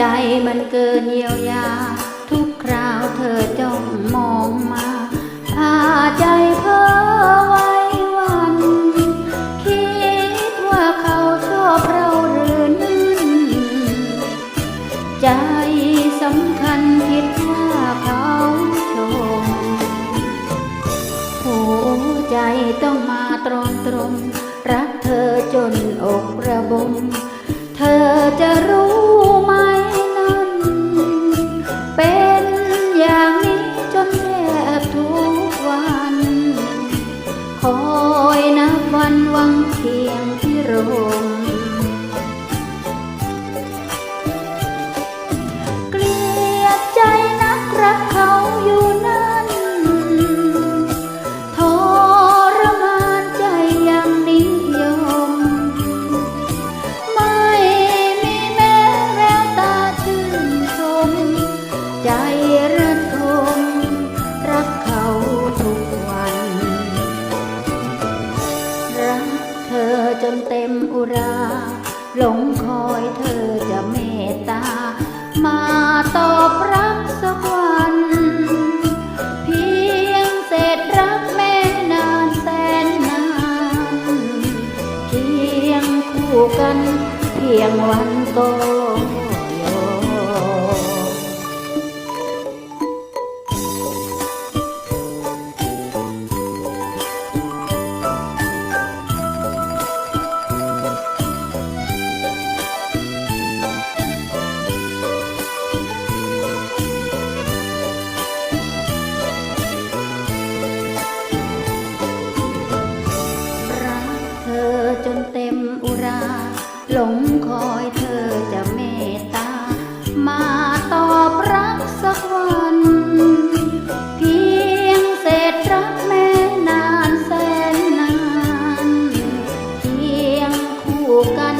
ใจมันเกินเยียวยา ทุกคราวเธอจ้องมองมาพาใจเพ้อไว้วัน คิดว่าเขาชอบเราหรือนั่นใจสำคัญคิดว่าเขาชมหัวใจต้องมาตรอมตรมรัก ใจระทมรักเขาทุกวัน รักเธอจนเต็มอุรา หลงคอยเธอจะเมตตา มาตอบรักสักวันเพียงเศษรักแม่นานแสนนานเคียงคู่กัน เพียงวันก่อน ธอจนเต็มอุรา หลงคอยเธอจะเมตตา มาตอบรักสักวัน เพียงเศษรักแม่นานแสนนาน เพียงคู่กัน